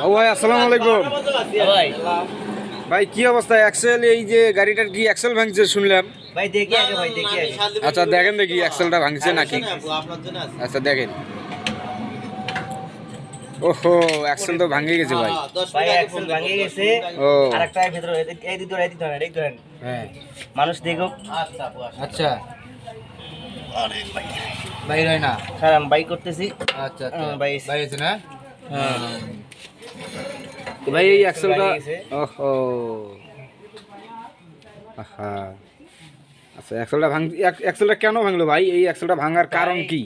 ও ভাই আসসালামু আলাইকুম। ভাই ভাই কি অবস্থা? এক্সেল এই যে গাড়িটার কি এক্সেল ভাঙছে শুনলাম। ভাই দেখি আগে ভাই দেখি আগে। আচ্ছা দেখেন দেখি এক্সেলটা ভাঙছে নাকি। আচ্ছা দেখেন। ওহো এক্সেল তো ভাঙে গেছে ভাই। ভাই অ্যাক্সেল ভাঙে গেছে। ও। আর একটা ভিতরে এই- এই দিকে ধরেন, এই দিকে ধরেন। এই ধরেন হ্যাঁ। মানুষ দেখুক। আচ্ছা বাইর হয় না স্যার আমি বাইক করতেছি। আচ্ছা আচ্ছা। বাইরে আছে না? তো ভাই এই ভাঙে ওহো। আহা। আচ্ছা এক্সেলটা ভাঙ এক্সেলটা কেন ভাঙলো ভাই? এই এক্সেলটা ভাঙার কারণ কি?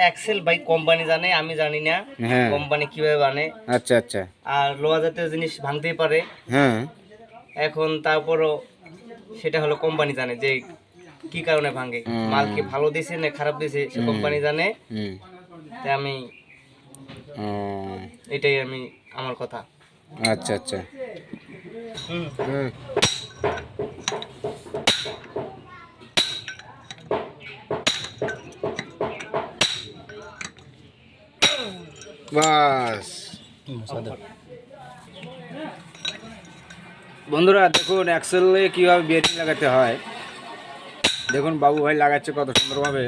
অ্যাক্সেল ভাই কোম্পানি জানে আমি জানি না। হ্যাঁ। কোম্পানি কীভাবে বানে। আচ্ছা আচ্ছা। আর লোহা জাতীয় জিনিস ভাঙতেই পারে। হ্যাঁ। এখন তারপরও সেটা হলো কোম্পানি জানে যে কি কারণে ভাঙে। মাল কি ভালো দিছে না খারাপ দিছে সে কোম্পানি জানে। তাই আমি এটাই আমি আমার কথা। আচ্ছা আচ্ছা। বাস। বন্ধুরা দেখুন অ্যাক্সেলে কীভাবে বিয়ারিং লাগাতে হয়। দেখুন বাবু ভাই লাগাচ্ছে কত সুন্দরভাবে।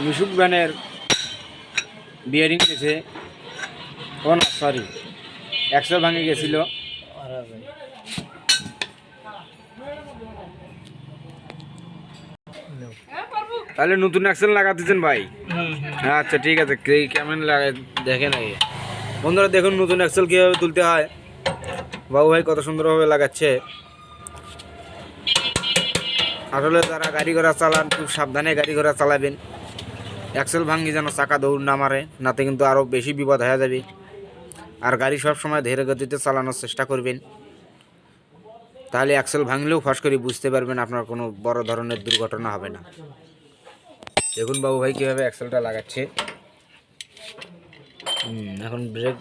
মিশুক ভ্যানের বিয়ারিং গেছে ও না সরি অ্যাক্সেল ভাঙে গেছিল। তাহলে নতুন অ্যাক্সেল লাগাতেছেন ভাই? আচ্ছা ঠিক আছে কে- কেমন লাগে, দেখেন আগে। বন্ধুরা, দেখুন নতুন অ্যাক্সেল কীভাবে তুলতে হয়। বাবু ভাই কত সুন্দরভাবে লাগাচ্ছে। আসলে যারা গাড়ি ঘোড়া চালান, খুব সাবধানে গাড়ি ঘোড়া চালাবেন। অ্যাক্সেল ভাঙ্গি যেন চাকা দৌড় না মারে, নাতে কিন্তু আরও বেশি বিপদ হয়ে যাবে। আর গাড়ি সব সময় ধীরে গতিতে চালানোর চেষ্টা করবেন। তাহলে অ্যাক্সেল ভাঙলেও ফাঁস করে বুঝতে পারবেন আপনার কোনো বড় ধরনের দুর্ঘটনা হবে না। দেখুন বাবু ভাই কীভাবে অ্যাক্সেলটা লাগাচ্ছে। এখন ব্রেক